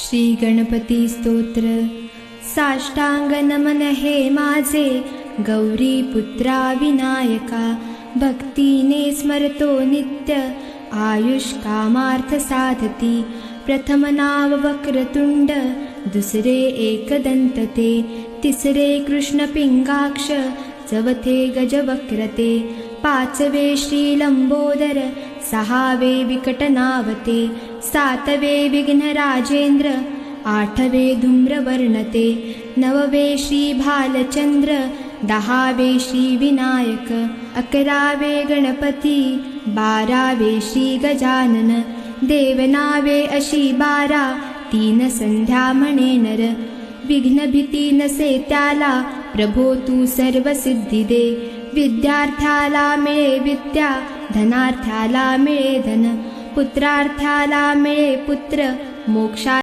श्रीगणपतिस्तोत्र। साष्टाङ्गनमन हे माझे गौरीपुत्रा विनायका भक्तिने स्मरतो नित्य आयुष्कामार्थ साधति प्रथमनाव वक्रतुण्ड दुसरे एकदन्तते तिसरे कृष्णपिङ्गाक्ष चवथे गजवक्रते पाचवे श्रीलम्बोदर सहावे विकटनावते सातवे विघ्नराजेन्द्र आठवे धूम्रवर्णते नववे श्रीभालचन्द्र दहावे श्रीविनायक अकरावे गणपति बारावे श्रीगजानन देवनावे अशी बारा तीन सन्ध्यामणे नर विघ्नभिति न त्याला प्रभो तु सर्वसिद्धिदे विद्यार्थ्याला मिळे विद्या धनार्थ्याला मिळे धन पुत्रार्थ्याला मिळे पुत्र मोक्षा